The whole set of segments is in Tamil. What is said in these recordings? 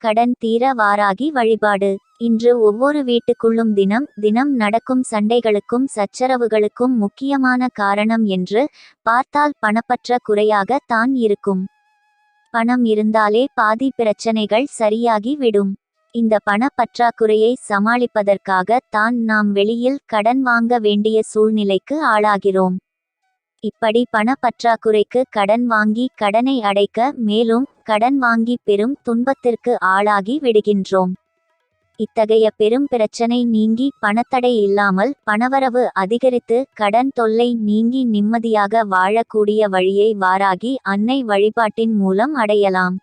கடன் தீர வாராகி வழிபாடு. இன்று ஒவ்வொரு வீட்டுக்குள்ளும் தினம் தினம் நடக்கும் சண்டைகளுக்கும் சச்சரவுகளுக்கும் முக்கியமான காரணம் என்று பார்த்தால் பணப்பற்ற குறையாக தான் இருக்கும். பணம் இருந்தாலே பாதி பிரச்சனைகள் சரியாகி விடும். இந்த பண பற்றாக்குறையை சமாளிப்பதற்காக தான் நாம் வெளியில் கடன் வாங்க வேண்டிய சூழ்நிலைக்கு ஆளாகிறோம். இப்படி பணப்பற்றாக்குறைக்கு கடன் வாங்கி கடனை அடைக்க மேலும் கடன் வாங்கி பெரும் துன்பத்திற்கு ஆளாகி விடுகின்றோம். இத்தகைய பெரும் பிரச்சனை நீங்கி பணத்தடை இல்லாமல் பணவரவு அதிகரித்து கடன் தொல்லை நீங்கி நிம்மதியாக வாழக்கூடிய வழியை வாராகி அன்னை வழிபாட்டின் மூலம் அடையலாம்.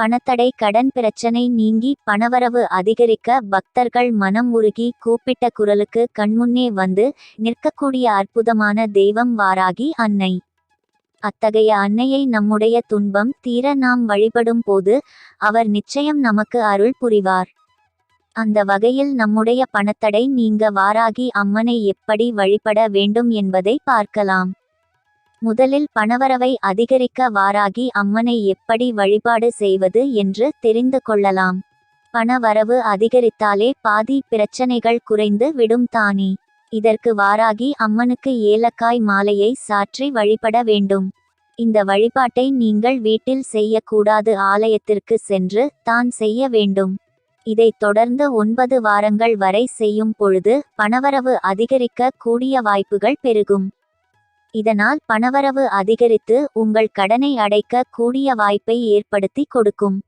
பணத்தடை கடன் பிரச்சனை நீங்கி பணவரவு அதிகரிக்க பக்தர்கள் மனம் உருகி கூப்பிட்ட குரலுக்கு கண்முன்னே வந்து நிற்கக்கூடிய அற்புதமான தெய்வம் வாராகி அன்னை. அத்தகைய அன்னையை நம்முடைய துன்பம் தீர நாம் வழிபடும் போது அவர் நிச்சயம் நமக்கு அருள் புரிவார். அந்த வகையில் நம்முடைய பணத்தடை நீங்க வாராகி அம்மனை எப்படி வழிபட வேண்டும் என்பதை பார்க்கலாம். முதலில் பணவரவை அதிகரிக்க வாராகி அம்மனை எப்படி வழிபாடு செய்வது என்று தெரிந்து கொள்ளலாம். பணவரவு அதிகரித்தாலே பாதி பிரச்சனைகள் குறைந்து விடும் தானே. இதற்கு வாராகி அம்மனுக்கு ஏலக்காய் மாலையை சாற்றி வழிபட வேண்டும். இந்த வழிபாட்டை நீங்கள் வீட்டில் செய்யக்கூடாது ஆலயத்திற்கு சென்று தான் செய்ய வேண்டும். இதைத் தொடர்ந்து ஒன்பது வாரங்கள் வரை செய்யும் பொழுது பணவரவு அதிகரிக்க கூடிய வாய்ப்புகள் பெருகும். இதனால் பணவரவு அதிகரித்து உங்கள் கடனை அடைக்க கூடிய வாய்ப்பை ஏற்படுத்தி கொடுக்கும்.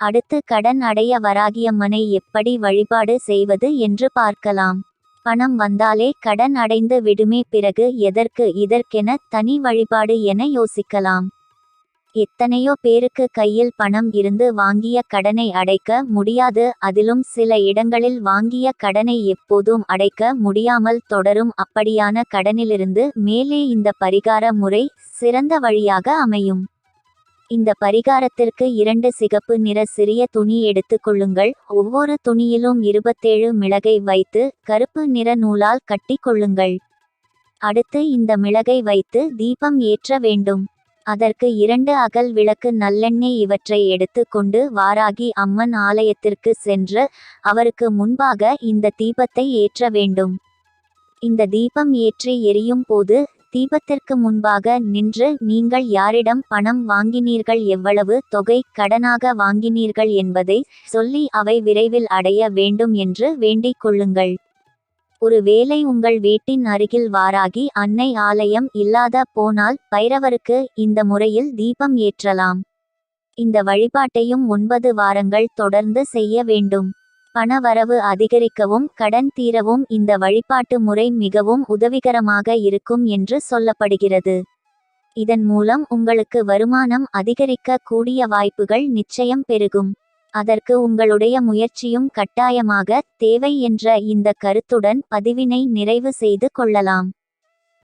அடுத்து கடன் அடைய வராகியம்மனை எப்படி வழிபாடு செய்வது என்று பார்க்கலாம். பணம் வந்தாலே கடன் அடைந்து விடுமே பிறகு எதற்கு இதற்கென தனி வழிபாடு என யோசிக்கலாம். எத்தனையோ பேருக்கு கையில் பணம் இருந்து வாங்கிய கடனை அடைக்க முடியாது. அதிலும் சில இடங்களில் வாங்கிய கடனை எப்போதும் அடைக்க முடியாமல் தொடரும். அப்படியான கடனிலிருந்து மேலே இந்த பரிகார முறை சிறந்த வழியாக அமையும். இந்த பரிகாரத்திற்கு இரண்டு சிகப்பு நிற சிறிய துணி எடுத்துக்கொள்ளுங்கள் ஒவ்வொரு துணியிலும் இருபத்தேழு மிளகை வைத்து கருப்பு நிற நூலால் கட்டி கொள்ளுங்கள். அடுத்து இந்த மிளகை வைத்து தீபம் ஏற்ற வேண்டும். அதற்கு இரண்டு அகல் விளக்கு நல்லெண்ணெய் இவற்றை எடுத்து கொண்டு வாராகி அம்மன் ஆலயத்திற்கு சென்று அவருக்கு முன்பாக இந்த தீபத்தை ஏற்ற வேண்டும். இந்த தீபம் ஏற்றி எரியும் போது தீபத்திற்கு முன்பாக நின்று நீங்கள் யாரிடம் பணம் வாங்கினீர்கள் எவ்வளவு தொகை கடனாக வாங்கினீர்கள் என்பதை சொல்லி அவை விரைவில் அடைய வேண்டும் என்று வேண்டிக் கொள்ளுங்கள். ஒரு வேளை உங்கள் வீட்டின் அருகில் வாராகி அன்னை ஆலயம் இல்லாத போனால் பைரவருக்கு இந்த முறையில் தீபம் ஏற்றலாம். இந்த வழிபாட்டையும் ஒன்பது வாரங்கள் தொடர்ந்து செய்ய வேண்டும். பணவரவு அதிகரிக்கவும் கடன் தீரவும் இந்த வழிபாட்டு முறை மிகவும் உதவிகரமாக இருக்கும் என்று சொல்லப்படுகிறது. இதன் மூலம் உங்களுக்கு வருமானம் அதிகரிக்க கூடிய வாய்ப்புகள் நிச்சயம் பெருகும். அதற்கு உங்களுடைய முயற்சியும் கட்டாயமாக தேவை என்ற இந்த கருத்துடன் பதிவினை நிறைவு செய்து கொள்ளலாம்.